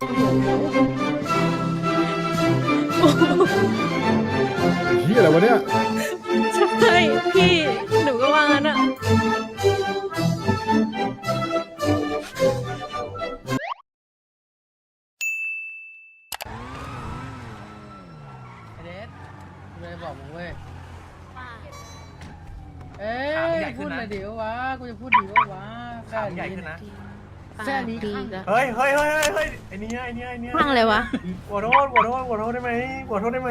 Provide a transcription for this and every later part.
เฮียอะไรวะเนี่ย ใช่พี่หนูก็ว่างั้นอะไอเดสกูเลยบอกมึงเว้ย เอ้ขามึงใหญ่ยขึ้พูนดนะหน่อยดิวะ กูจะพูดดิวะวะขามึงใหญ่ขึ้นนะ แค่นี้ดีข้างก็เฮ้ยเฮ้ยเฮ้ยเฮ้ยเฮ้ยไอ้นี่ไอ้นี่ไอ้นี่ข้างเลยวะหัวโทษหัวโทษหัวโทษได้ไหมหัวโทษได้ไหม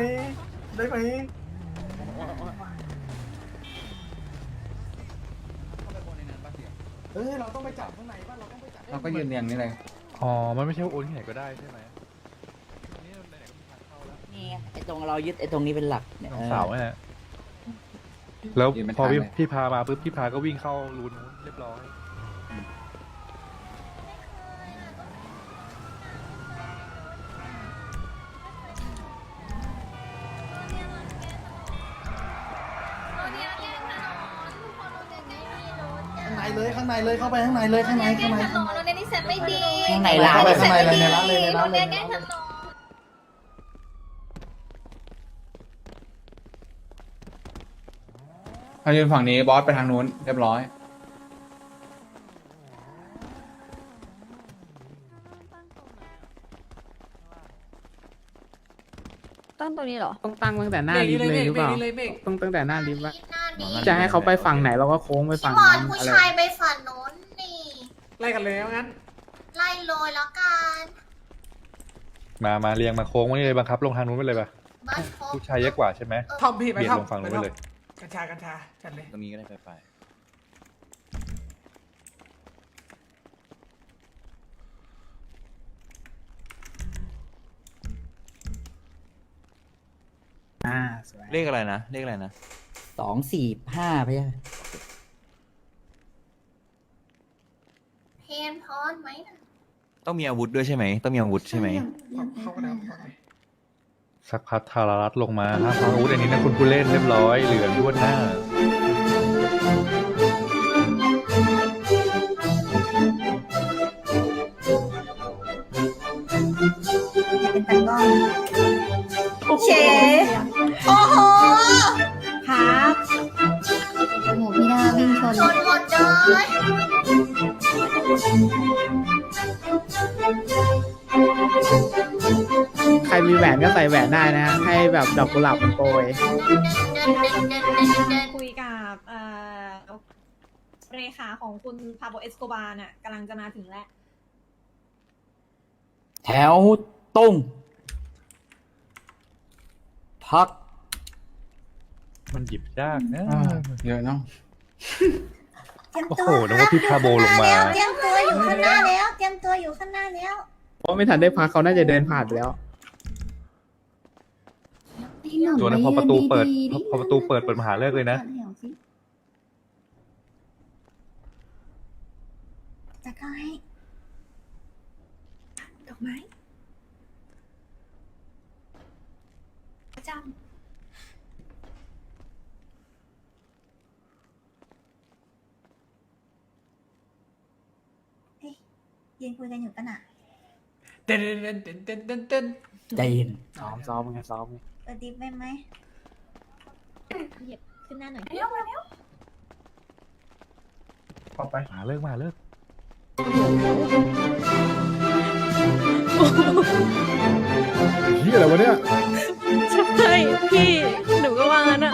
ได้ไหมเอ้ยเราต้องไปจับข้างในป่ะเราต้องไปจับเราก็ยืนเรียงนี่เลยอ๋อ มันไม่ใช่ว่าโอนที่ไหนก็ได้ใช่ไหมนี่ไงไอ้ตรงเรายึดไอ้ตรงนี้เป็นหลักเนี่ยน้องสาวเนี่ยแล้วยืนเป็นพอพี่ทางเลยพี่พามาปุ๊บพี่พาก็วิ่งเข้ารูนู้นเรียบร้อย ข้างใน เลยข้างในเลยเข้าไปข้างในเลยข้างในข้างในถนนโรงเรียนนิสัยไม่ดีข้างในร้านเข้าไปข้างในเลยในร้านเลยในโรร้านงเลเรียยนแก้ถนนเรายืนฝั่งนี้บอสไปทางนู้นเรียบร้อย ตั้งตรงนี้เหรอ ต้องตั้งตั้งแต่หน้าลิฟต์เลยหรือเปล่า ต้องตั้งแต่หน้าลิฟต์ว่าหน้านี้ จะให้เขาไปฝั่งไหนเราก็โค้งไปพี่ฝั่งบอนั้ลนผู้อะไรชายไปฝั่งโน้นนี่ ไล่กันเลยงั้น ไล่โรยแล้วกันมามาเรียงมาโค้งไว้นี่เลยบังคับลงทางนู้นไปเลยป่ะบัสพบผู้ชายเยอะกว่าใช่ไหมทอมพี่ไปเบียดทอมลงฝั่งนู้นไปเลย กัญชากัญชาจัดเลย ตรงนี้ก็ได้ไปไปอ่าสวยเลขอะไรนะเลขอะไรนะ สองสี่ห้าไปยังเพนพอนไหมน่ะต้องมีอาวุธด้วยใช่ไหมต้องมีอาวุธใช่ไหมเข้ากันแล้วเข้ากันสักพักทารารัตลงมาห้ามพังอาวุธอันนี้นะคุณผู้เล่นเรียบร้อยเหลืองยวดหน้า มีแหวนก็ใส่แหวนได้นะ ให้แบบดอกกุหลาบมันโปรยคุยกับเอ่อเลขาของคุณพาโบเอสโกบาน่ะกำลังจะมาถึงแล้ว แถวตรงพัก มันหยิบยากนะเยอะเนาะเตรียมโอ้ตัวโหนึกว่าพี่พาโบลงมา เตรียมตัวอยู่ข้างหน้าแล้ว เตรียมตัวอยู่ข้างหน้าแล้ว เพราะไม่ทันได้พักเขาน่าจะเดินผ่านไปแล้ว ตัวนั้นพอประตูเปิดพอพอประตูเปิดเปิดมหาเลิกเลยนะ จะก็ให้ดอกไม้ประจำเฮ้ยยืนคุยกันอยู่ปะน่ะ เต้นเต้นเต้นเต้นเต้นเต้น ใจเย็นซ้อมซ้อมไงซ้อมไงเปิดดิฟได้ไหมเหยียบขึ้นหน้าหน่อยเร็วมาเร็วเข้าไปมหาเลิกมหาเลิกเฮียอะไรวะเนี่ย ใช่ พี่ หนูก็ว่างั้นอะ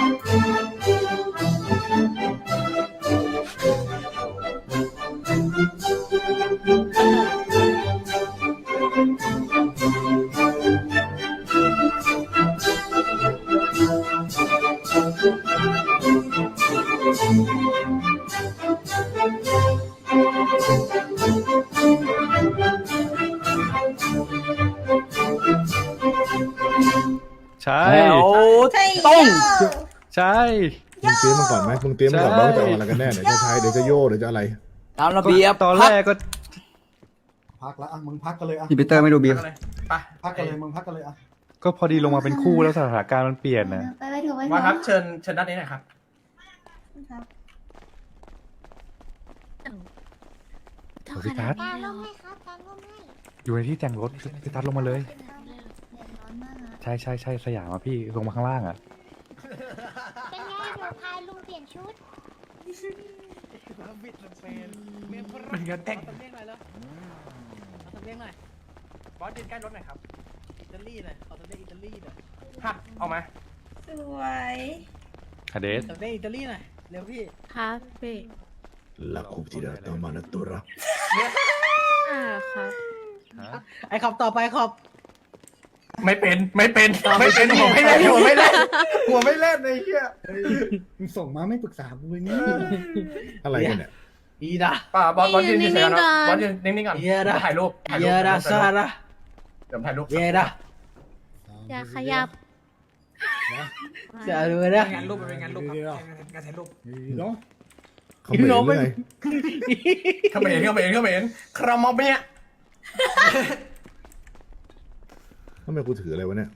ใช่แถวใช่ตรงใช่ มึงเตรียมมาก่อนไหมมึงเตรียมมาก่อนไหมใช่ ว่าจะเอาอะไรกันแน่เดี๋ยวจะใช้เดี๋ยวจะโย่เดี๋ยวจะอะไรตามระเบียบตอนแรกก็ พักแล้วอะมึงพักกันเลยอะพี่ปีเตอร์ไม่ดูบีไปเลยไปพักกันเลยมึงพักกันเลยอะก็พอดีลงมาเป็นคู่แล้วสถานการณ์มันเปลี่ยนนะไปไปเถอะไปเถมาอะครับเชิญเชิญด้านนี้หน่อยครับ ครับสวัสดีครับ ตาลงให้ครับตาลงให้ อยู่ในที่แต่งรถพี่ตัดลงมาเลยเดือดร้อนมากอะใช่ใช่ใช่สยามอะพี่ลงมาข้างล่างอะ เป็นไงเดี๋ยวพาลุงเปลี่ยนชุดมันก็แต่งเรียกหน่อยแล้วเอาตำเรียกหน่อย บอสยืนใกล้รถหน่อยครับ อิตาลีหน่อยเอาตำเรียกอิตาลีหน่อยฮะเอามาสวยคาเดสตำเรียกอิตาลีหน่อย เร็วพี่ ครับพี่ La cuptida tomana turra. อ่าครับ ไอ้ขอบต่อไปขอบไม่เป็นไม่เป็นไม่เป็นหัวไม่เล่นหัวไม่เล่นหัวไม่เล่นไอ้เหี้ยเฮ้ยมึงส่งมาไม่ปรึกษากูเลยเนี่ยอะไรกันเนี่ยอีดาป่าบอสบอสยืนนิ่เฉยๆงๆนะก่อนบอสยืนนิ่งๆก่อนเยอะนะถ่ายรูปถ่ายรูเยปดาซาดาเดี๋ยวถ่ายรูปเยดาอย่าขยับจะดูนะงานรูปเป็นงานรูปครับงานถ่ายรูปเนาะเขาเป็นเรื่องไงเข้ามาเห็นเข้ามาเห็นเข้ามาเห็นครามอบเนี่ย ทำไมกูถืออะไรวะเนี่ย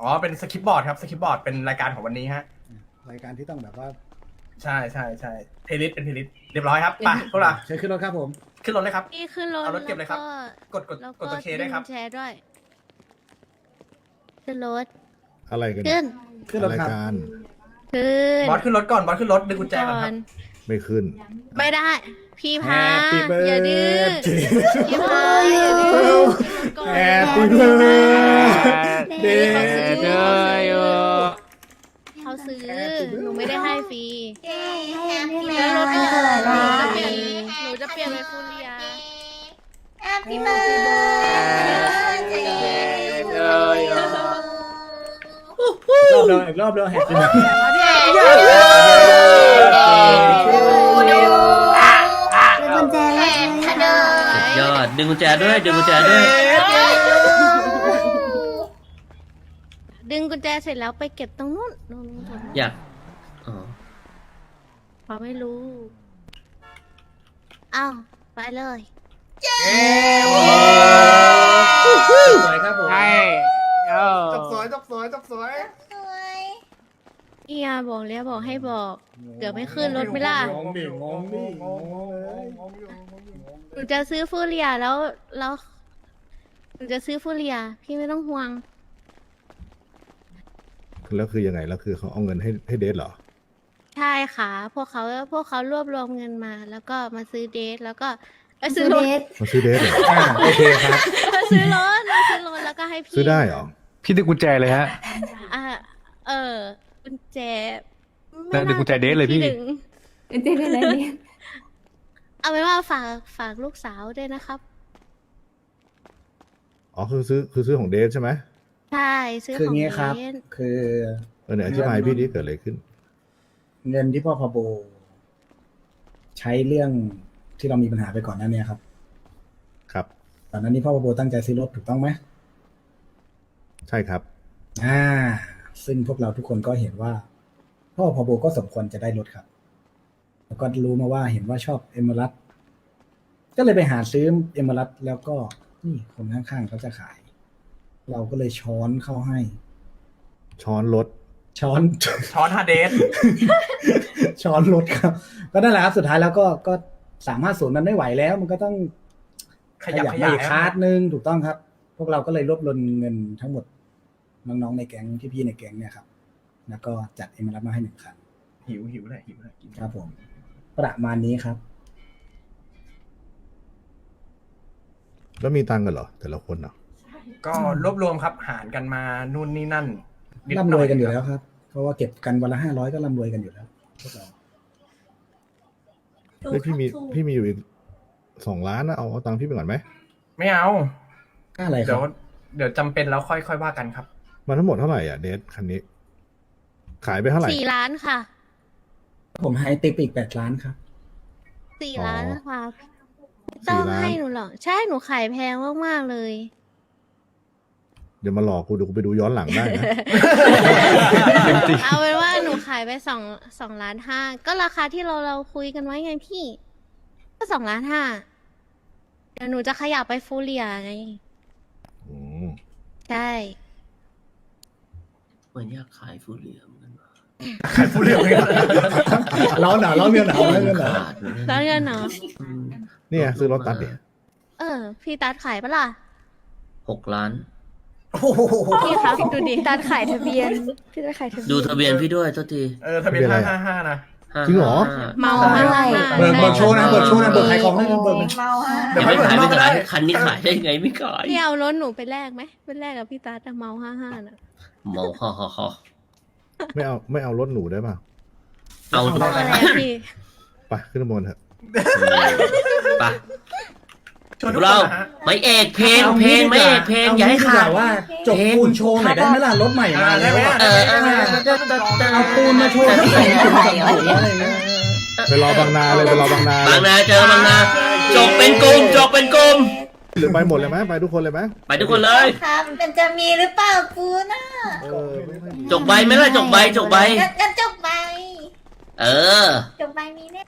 อ๋อ เป็นสคริปต์บอร์ดครับ สคริปต์บอร์ดเป็นรายการของวันนี้ฮะ รายการที่ต้องแบบว่าใช่ใช่ใช่เพลย์ลิสเป็นเพลย์ลิสเรียบร้อยครับไปพวกเราเชิญขึ้นรถครับผมขึ้นรถเลยครับพี่ขึ้นรถเอารถเก็บเลยครับ กดกดแล้วกก็ดตัวเคได้ครับดึงแชร์ด้วยขึ้นรถอะไรกันเนี่ขึ้ยนขึ้นรถรายครับการ ขึ้นบอสขึ้นรถก่อน บอสขึ้นรถดึงกุญแจก่ก่อนอครับน ไม่ขึ้น ไม่ได้ พี่พา Happy อย่าดื้อ birthday พี่พาอย่าดื้อก่อน Happy เด็ก birthday เขาซื้อหนูไม่ได้ให้ฟรีเย้แฮปปี้แล้วรถหนูเบิร์ดจะเปลี่ยนหนูจะเปลี่ยนเป็นฟูเรียแฮปปี้เบิร์ดเดย์รอบเดียวอีกรอบเดียวแหกขึ้นมาเป็นกุญแจเลยยอด ดึงกุญแจด้วย ดึงกุญแจด้วย ดึงกุญแจเสร็จแล้วไปเก็บตรงนู้นตรงนู้นตรงนู้นอยาก อ๋อเขาไม่รู้อ้าวไปเลยสวยครับผมจับสวยจับสวยจับสวย เอียบอกแล้วบอกให้บอก เดี๋ยวไม่ขึ้นรถไม่ล่ะงงดิงงดิงงเลยหนูจะซื้อฟูเรียแล้วแล้วหนูจะซื้อฟูเรีย พี่ไม่ต้องห่วง แล้วคือยังไงแล้วคือเขาเอาเงินให้ให้เดทเหรอ ใช่ค่ะ พวกเขาพวกเขารวบรวมเงินมา แล้วก็มาซื้อเดทแล้วก็เอ้ยซื้อรถมาซื้อเดทเหรอโอเคครับมาซื้อรถมาซื้อรถแล้วก็ให้พี่ซื้อได้เหรอ พี่ดึงกุญแจเลยฮะ อะเออ กุญแจแล้วดึงกุญแจเดทเลยพี่ดึงเอาไว้ว่าฝากฝากลูกสาวด้วยนะครับ อ๋อคือซื้อคือซื้อของเดทใช่ไหมใช่ซื้อคือของงี้ครับเดทคือเออเนี่ยอธิบายพี่ดิเกิดอะไรขึ้น เงินที่พ่อพาโบ ใช้เรื่องที่เรามีปัญหาไปก่อนหน้าเนี้ครับครับ ตอนนั้นนี่พ่อพาโบตั้งใจซื้อรถถูกต้องไหมใช่ครับ อ่า ซึ่งพวกเราทุกคนก็เห็นว่าพ่อพาโบก็สมควรจะได้รถครับ แล้วก็รู้มาว่าเห็นว่าชอบเอม r รัตก็เลยไปหาซื้อเอม r รัตแล้วก็นี่คนข้างๆเขาจะขาย เราก็เลยช้อนเข้าให้ ช้อนรถช้อนช้อนฮาเดสช้อนรถครับ ก็นั่นแหละครับสุดท้ายแล้วก็ก็สามารถศูนย์มันไม่ไหวแล้ว มันก็ต้องขยับขมยายอีกคาร์ดหนึ่งถูกต้องครับ พวกเราก็เลยรวบรวมเงินทั้งหมด น้องๆในแก๊งพี่ๆในแก๊งเนี่ยครับแล้วก็จัดเอ็มรับมาให้หนึ่งคันหิวหิวเลยหิวเลยกินครับผม ประมาณนี้ครับแล้วมีตังค์กันเหรอ แต่ละคนเนาะก็รวบรวมครับหารกันมานู่นนี่นั่นดหร่ำรวยกันอยู่แล้วครับ เพราะว่าเก็บกันวันละห้าร้อยก็ร่ำรวยกันอยู่แล้วพวกเราเฮ้ยพี่มีพี่มีอยู่อีกสองล้านนะเอาเอาตังค์พี่ไปก่อนไหมไม่เอาค่าอะไรคเดี๋รัยวบเดี๋ยวจำเป็นแล้วค่อยค่อยว่ากันครับ มันทั้งหมดเท่าไหร่อะเดทคันนี้ ขายไปเท่าไหร่ สี่ล้านค่ะ ผมให้ติ๊กไปอีกแปดล้านครับ สี่อ๋อล้านค่ะไม่สี่ต้องล้าน ให้หนูหรอก ใช่หนูขายแพงมากๆเลย เดี๋ยวมาหลอกกูเดี๋ยวกูไปดูย้อนหลังได้นะ เอาเป็นว่าหนูขายไปสองสองล้านห้าก็ราคาที่เราเราคุยกันไว้ไงพี่ ก็สองล้านห้าเดี๋ยวหนูจะขยับไปฟูเรียไง อืมใช่ เหมือนอยากขายฟูเรียเหมือนกันขายผู้เรื่องเลยครับร้อนหนาวร้อนเมียวหนาวร้อนเมียวหนาวขาดเลยแล้วเงินเนาะอืมเนี่ยซื้อรถตัดเนี่ยเออ พี่ตัดขายปะล่ะ หกล้าน โอ้โหพี่ครับดูดิตัดขายทะเบียน พี่ตัดขายทะเบียน ดูทะเบียนพี่ด้วยโทษทีเออทะเบียนทะเบียนอะไรห้าห้าห้านะจริงเหรอเมาใช่มากเบิกเบิกโชว์นะเบิกโชว์นะเบิกขายของให้เบิกมัน เมาฮะเดี๋ยวไม่ให้เปิดขายข้างนไม่อกก็ได้ขายคันนี้ขายได้ไงไม่ขาย พี่เอารถหนูไปแลกไหมไปแลกกับพี่ตาแต่เมาห้าห้าน่ะ เมาฮ่อฮ่อฮ่อไม่เอาไม่เอารถหนูได้ป่ะเอาเอาอะไรอะพี่ไปขึ้นข้างบนเถอะไป ชวนทุกคเรานนะฮะ ไม่เอกเพลงเพลงไม่เอกเพลงอย่าให้ขาด ว่าจบปูนโชว์หน่อยได้ไหมล่ะรถใหม่มาได้แล้วไหมอะ เออเออเอาปูนมาโชว์ทั้งสองถุงสามถุงอะไรเงี้ยไปรอบางนาเลยไปรอบางนาบางเลยนาเจอบางนาจกเป็นกลุ่มจกเป็นกลุ่ม หรือไปหมดเลยไหมไปทุกคนเลยไหมไปทุกคนเลย ครับมันจะมีหรือเปล่าปูน่ะเออไม่ค่อยมีจกใบไหมล่ะจกใบจกใบ งั้นงั้นจบใบเออ จบใบมีแน่